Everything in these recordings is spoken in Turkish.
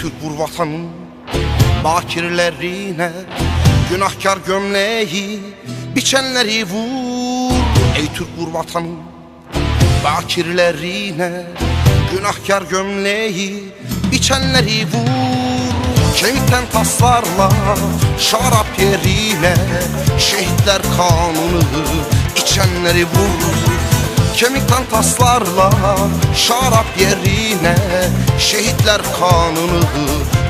Türk vur vatanın bakirlerine Günahkar gömleği biçenleri vur. Ey Türk vur vatanın bakirlerine Günahkar gömleği biçenleri vur. Kemikten taslarla şarap yerine Şehitler kanunu içenleri vur Kemikten taslarla şarap yerine Şehitler kanunu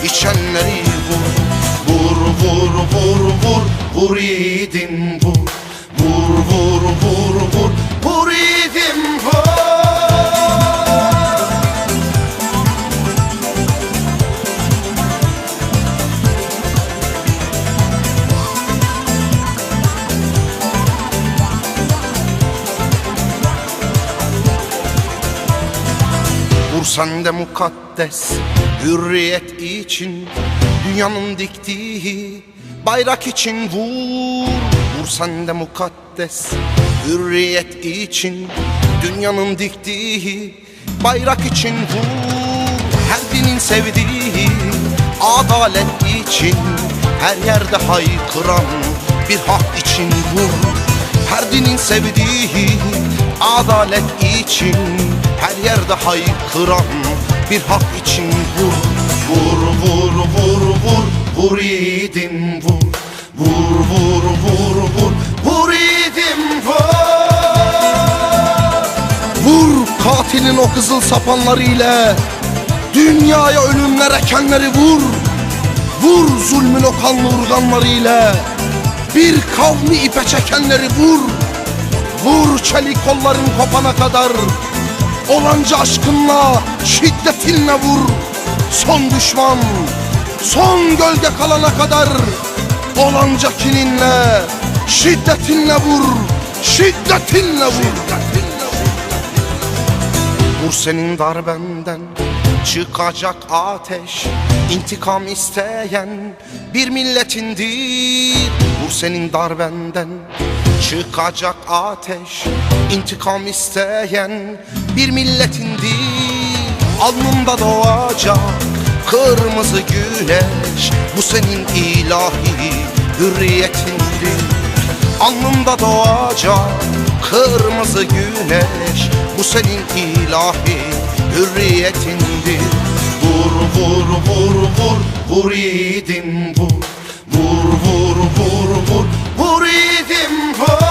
içenleri vur. Vur vur vur vur vur yiğidim Vur. Vur vur vur sen de mukaddes hürriyet için Dünyanın diktiği bayrak için vur. Vur sen de mukaddes hürriyet için Dünyanın diktiği bayrak için vur. Her dinin sevdiği adalet için Her yerde haykıran bir hak için vur. Her dinin sevdiği adalet için Her yerde haykıran bir hak için vur. Vur vur vur vur vur yiğidim vur. Vur vur vur vur vur yiğidim vur. Vur katilin o kızıl sapanlarıyla Dünyaya ölümler ekenleri vur. Vur zulmün o kanlı urganlarıyla Bir kavmi ipe çekenleri vur. Vur çelik kolların kopana kadar Olanca aşkınla şiddetinle vur. Son düşman Son gölge kalana kadar Olanca kininle Şiddetinle vur. Şiddetinle vur. Vur senin darbenden çıkacak ateş intikam isteyen bir milletindir. Vur senin darbenden çıkacak ateş. İntikam isteyen bir milletindir Alnında doğacak kırmızı güneş. Bu senin ilahi hürriyetindir Alnında doğacak kırmızı güneş. Bu senin ilahi hürriyetindir Vur vur vur vur vur yiğidim vur. Vur vur vur vur vur yiğidim vur